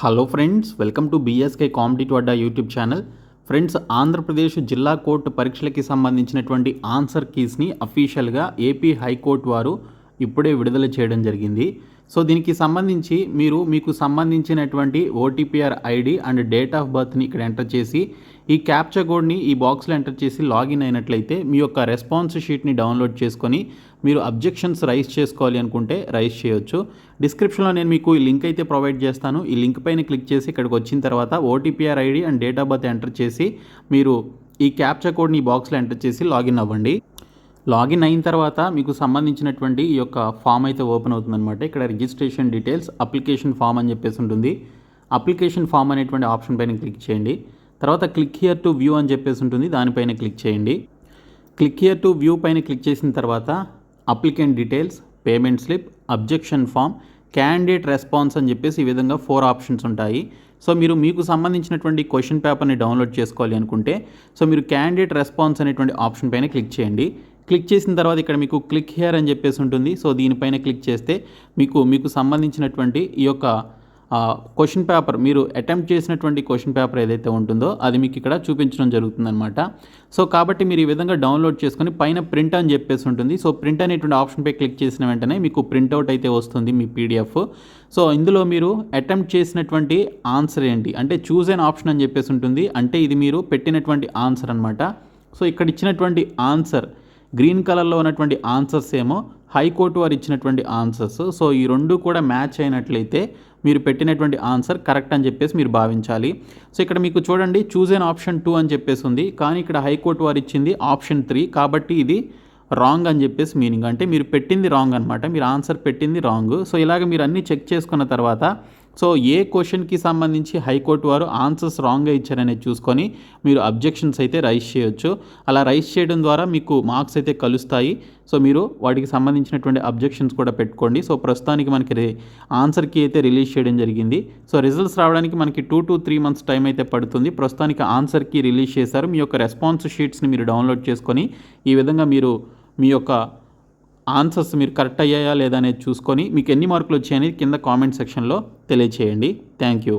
Hello friends welcome to BSK competitive Adda YouTube channel friends Andhra Pradesh జిల్లా court పరీక్షలకి సంబంధించినటువంటి answer కీస్ని అఫీషియల్గా AP high court వారు ఇప్పుడే విడుదల చేయడం జరిగింది. సో దీనికి సంబంధించి మీరు మీకు సంబంధించినటువంటి OTPR ID and date of బర్త్ని ఇక్కడ ఎంటర్ చేసి ఈ క్యాప్చర్ కోడ్ని ఈ బాక్స్లో ఎంటర్ చేసి లాగిన్ అయినట్లయితే మీ యొక్క రెస్పాన్స్ షీట్ని డౌన్లోడ్ చేసుకొని మీరు అబ్జెక్షన్స్ రైజ్ చేసుకోవాలి అనుకుంటే రైజ్ చేయొచ్చు. డిస్క్రిప్షన్లో నేను మీకు ఈ లింక్ అయితే ప్రొవైడ్ చేస్తాను. ఈ లింక్ పైన క్లిక్ చేసి ఇక్కడికి వచ్చిన తర్వాత OTPR ID and date of birth enter చేసి మీరు ఈ క్యాప్చర్ కోడ్ని ఈ బాక్స్లో ఎంటర్ చేసి లాగిన్ అవ్వండి. లాగిన్ అయిన తర్వాత మీకు సంబంధించినటువంటి ఈ యొక్క ఫామ్ అయితే ఓపెన్ అవుతుందన్నమాట. ఇక్కడ రిజిస్ట్రేషన్ డీటెయిల్స్ అప్లికేషన్ ఫామ్ అని చెప్పేసి ఉంటుంది. అప్లికేషన్ ఫామ్ అనేటువంటి ఆప్షన్ పైన క్లిక్ చేయండి. తర్వాత క్లిక్ హియర్ టు వ్యూ అని చెప్పేసి ఉంటుంది. దానిపైన క్లిక్ చేయండి. క్లిక్ హియర్ టు వ్యూ పైన క్లిక్ చేసిన తర్వాత applicant details payment slip objection form candidate response అని చెప్పేసి ఈ విధంగా ఫోర్ ఆప్షన్స్ ఉంటాయి. సో మీరు మీకు సంబంధించినటువంటి క్వశ్చన్ పేపర్ని డౌన్లోడ్ చేసుకోవాలి అనుకుంటే సో మీరు క్యాండిడేట్ రెస్పాన్స్ అనేటువంటి ఆప్షన్ పైన క్లిక్ చేయండి. క్లిక్ చేసిన తర్వాత ఇక్కడ మీకు క్లిక్ హియర్ అని చెప్పేసి ఉంటుంది. సో దీనిపైన క్లిక్ చేస్తే మీకు మీకు సంబంధించినటువంటి ఈ యొక్క క్వశ్చన్ పేపర్ మీరు అటెంప్ట్ చేసినటువంటి క్వశ్చన్ పేపర్ ఏదైతే ఉంటుందో అది మీకు ఇక్కడ చూపించడం జరుగుతుందన్నమాట. సో కాబట్టి మీరు ఈ విధంగా డౌన్లోడ్ చేసుకొని పైన ప్రింట్ అని చెప్పేసి ఉంటుంది. సో ప్రింట్ అనేటువంటి ఆప్షన్పై క్లిక్ చేసిన వెంటనే మీకు ప్రింట్అవుట్ అయితే వస్తుంది మీ పీడిఎఫ్ సో ఇందులో మీరు అటెంప్ట్ చేసినటువంటి ఆన్సర్ ఏంటి? అంటే చూజ్ అన్ ఆప్షన్ అని చెప్పేసి ఉంటుంది. అంటే ఇది మీరు పెట్టినటువంటి ఆన్సర్ అనమాట సో ఇక్కడ ఇచ్చినటువంటి ఆన్సర్ గ్రీన్ కలర్లో ఉన్నటువంటి ఆన్సర్స్ ఏమో హైకోర్టు వారు ఇచ్చినటువంటి ఆన్సర్స్. సో ఈ రెండు కూడా మ్యాచ్ అయినట్లయితే మీరు పెట్టినటువంటి ఆన్సర్ కరెక్ట్ అని చెప్పేసి మీరు భావించాలి. సో ఇక్కడ మీకు చూడండి చూజ్ అన్ ఆప్షన్ టూ అని చెప్పేసి ఉంది. కానీ ఇక్కడ హైకోర్టు వారు ఇచ్చింది ఆప్షన్ త్రీ. కాబట్టి ఇది రాంగ్ అని చెప్పేసి మీనింగ్. అంటే మీరు పెట్టింది రాంగ్ అనమాట మీరు ఆన్సర్ పెట్టింది రాంగ్. సో ఇలాగ మీరు అన్నీ చెక్ చేసుకున్న తర్వాత సో ఏ క్వశ్చన్కి సంబంధించి హైకోర్టు వారు ఆన్సర్స్ రాంగ్గా ఇచ్చారనేది చూసుకొని మీరు అబ్జెక్షన్స్ అయితే రైజ్ చేయొచ్చు. అలా రైజ్ చేయడం ద్వారా మీకు మార్క్స్ అయితే కలుస్తాయి. సో మీరు వాటికి సంబంధించినటువంటి అబ్జెక్షన్స్ కూడా పెట్టుకోండి. సో ప్రస్తుతానికి మనకి ఆన్సర్కి అయితే రిలీజ్ చేయడం జరిగింది. సో రిజల్ట్స్ రావడానికి మనకి two to three months time అయితే పడుతుంది. ప్రస్తుతానికి ఆన్సర్కి రిలీజ్ చేశారు. మీ యొక్క రెస్పాన్స్ షీట్స్ని మీరు డౌన్లోడ్ చేసుకొని ఈ విధంగా మీరు మీ యొక్క ఆన్సర్స్ మీరు కరెక్ట్ అయ్యాయా లేదా అనేది చూసుకొని మీకు ఎన్ని మార్కులు వచ్చాయనేది కింద కామెంట్ సెక్షన్లో తెలియచేయండి. Thank you.